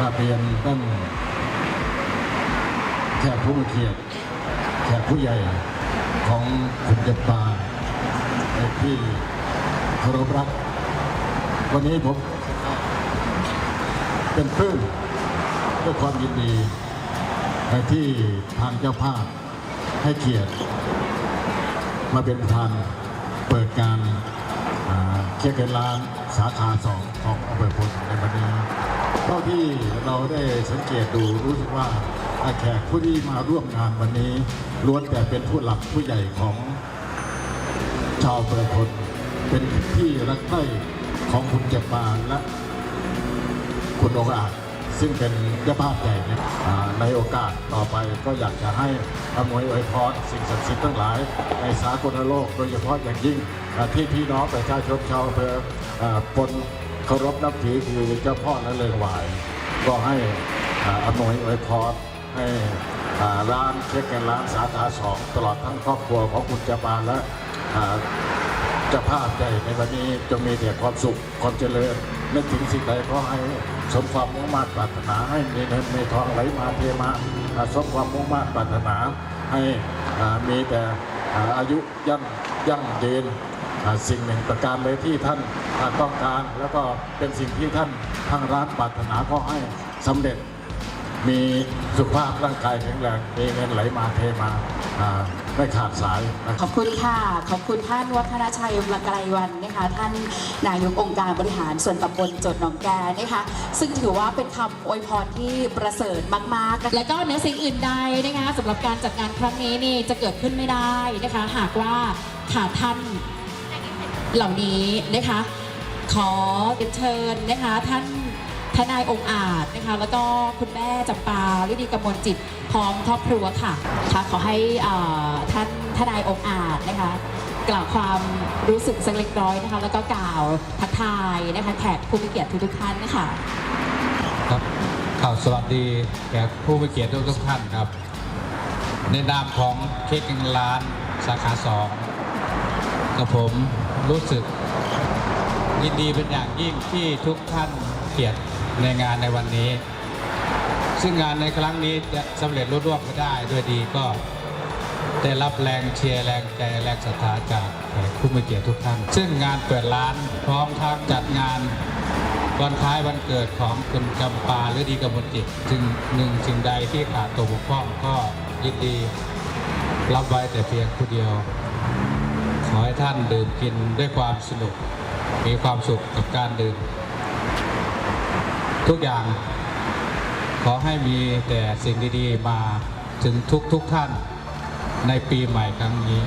กราบเรียนท่านแขกผู้เกียรติแขกผู้ใหญ่ของคุณจำปาที่เคารพรัก วันนี้ผมเป็นปลื้มด้วยความยินดีที่ทางเจ้าภาพให้เกียรติ มาเป็นประธานเปิดการอ่าเค้กเงินล้านสาขาสองของอำเภอพลในวันนี้ เท่าที่เราได้สังเกตดูรู้สึกว่าแขกผู้ที่มาร่วมงานวันนี้ล้วนแต่เป็นผู้หลักผู้ใหญ่ของชาวเภอพลเป็นที่รักใคร่ของคุณเจปานและคุณองอาจซึ่งเป็นเจ้าภาพใหญ่เนี่ยในโอกาสต่อไปก็อยากจะให้อำนวยอวยพรสิ่งศักดิ์สิทธิ์ทั้งหลาย ในสากลโลกโดยเฉพาะอย่างยิ่งที่พี่น้องประชาชนชาวอำเภอปน เคารพนับถือคือเจ้าพ่อและเลิงหวาย ก็ให้อาอำนวยอวยพรให้ร้านเช็คแกนร้านสาขาสองตลอดทั้งครอบครัวของคุณเจปานและจ้าภาพใหญ่ในวันนี้จะมีแต่ความสุขความเจริญนึกถึงสิ่งใดก็ให้สมความมุ่งมั่นปรารถนาให้มีเงินมีทองไหลมาเทมาสมความมุ่งมั่นปรารถนาให้มีแต่อายุยั่งยั่งยืน สิ่งหนึ่งประการเลยที่ท่านต้องการ แล้วก็เป็นสิ่งที่ท่านทางร้านปรารถนาก็ให้สำเร็จ มีสุขภาพร่างกายแข็งแรงมีเงินไหลมาเทมาไม่ขาดสาย ขอบคุณค่ะ ขอบคุณท่านวัฒนชัยมลไกรวันนะคะ ท่านนายกองค์การบริหารส่วนตำบลจดหนองแกนะคะ ซึ่งถือว่าเป็นคำอวยพรที่ประเสริฐมากๆ และก็เนื้อสิ่งอื่นใดนะคะสำหรับการจัดงานครั้งนี้นี่จะเกิดขึ้นไม่ได้นะคะ หากว่าขาดท่าน เหล่านี้นะคะ ขอเรียนเชิญนะคะท่านทนายองค์อาจนะคะ แล้วก็คุณแม่จำปาฤดีกมลจิตพร้อมครอบครัวค่ะค่ะ ขอให้อ่าท่านทนายองค์อาจนะคะ กล่าวความรู้สึกสักเล็กน้อยนะคะ แล้วก็กล่าวทักทายนะคะแขกผู้มีเกียรติทุกท่านนะคะครับข่าวสวัสดีแขกผู้มีเกียรติทุกทุกท่านครับ ในนามของเค้กเงินล้านสาขาสองกับผม รู้สึกยินดีเป็นอย่างยิ่งที่ทุกท่านเกียรติในงานในวันนี้ ซึ่งงานในครั้งนี้จะสำเร็จรุ่ร่วงไปได้ด้วยดีก็ได้รับแรงเชียร์แรงใจแรงศรัทธาจากผู้มีเกียรติทุกท่าน ซึ่งงานเปิดร้านพร้อมทั้งจัดงานวันคล้ายวันเกิดของคุณจำปาหรือดีกมลจิตจึงหนึ่งสิ่งใดที่ขาดตัวบกพร่องก็ยินดี รับไว้แต่เพียงผู้เดียว ขอให้ท่านดื่มกินด้วยความสนุก มีความสุขกับการดื่ม ทุกอย่าง ขอให้มีแต่สิ่งดีๆมาถึงทุกทุกๆท่านในปีใหม่ครั้งนี้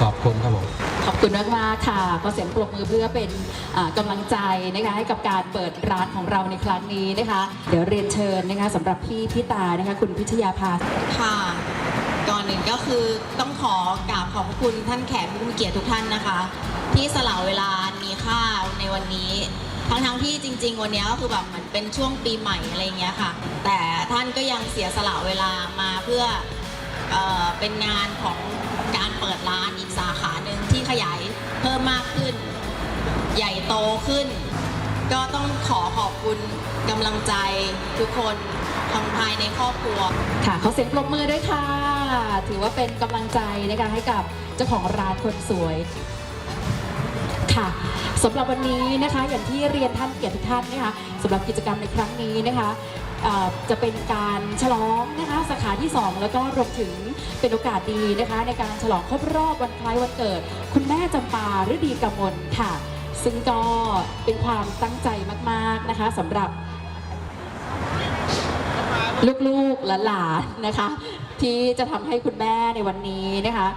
ขอบคุณครับผมขอบคุณมากมากๆค่ะขอเสียงปรบมือเพื่อเป็นอ่ากำลังใจนะคะให้กับการเปิดร้านของเราในครั้งนี้นะคะ เดี๋ยวเรียนเชิญนะคะสำหรับพี่ทิตานะคะคุณพิชยาภาค่ะก่อนหนึ่งก็ คือต้องขอกราบขอบคุณท่านแขกผู้มีเกียรติทุกท่านนะคะ ที่สละเวลามีค่าในวันนี้ทั้งทั้งๆที่จริง ๆ วันนี้ก็คือแบบเหมือนเป็นช่วงปีใหม่อะไรเงี้ยค่ะ แต่ท่านก็ยังเสียสละเวลามาเพื่อเออเป็นงานของการเปิดร้านอีกสาขาหนึ่งที่ขยายเพิ่มมากขึ้น ใหญ่โตขึ้น ก็ต้องขอขอบคุณกำลังใจทุกคนทั้งภายในครอบครัว ค่ะเขอเสียงปรบมือด้วยค่ะ ถือว่าเป็นกำลังใจนะคะให้กับเจ้าของร้านคนสวยค่ะสำหรับวันนี้นะคะอย่างที่เรียนท่านเกียรติทุกท่านนะคะสำหรับกิจกรรมในครั้งนี้นะคะจะเป็นการฉลองนะคะสาขาที่ 2 แล้วก็รวมถึงเป็นโอกาสดีนะคะ ในการฉลองครบรอบวันคล้ายวันเกิด คุณแม่จำปาฤดีกมลค่ะ ซึ่งก็เป็นความตั้งใจมากๆนะคะสำหรับลูกๆและหลานๆนะคะ ที่จะทำให้คุณแม่ในวันนี้นะคะ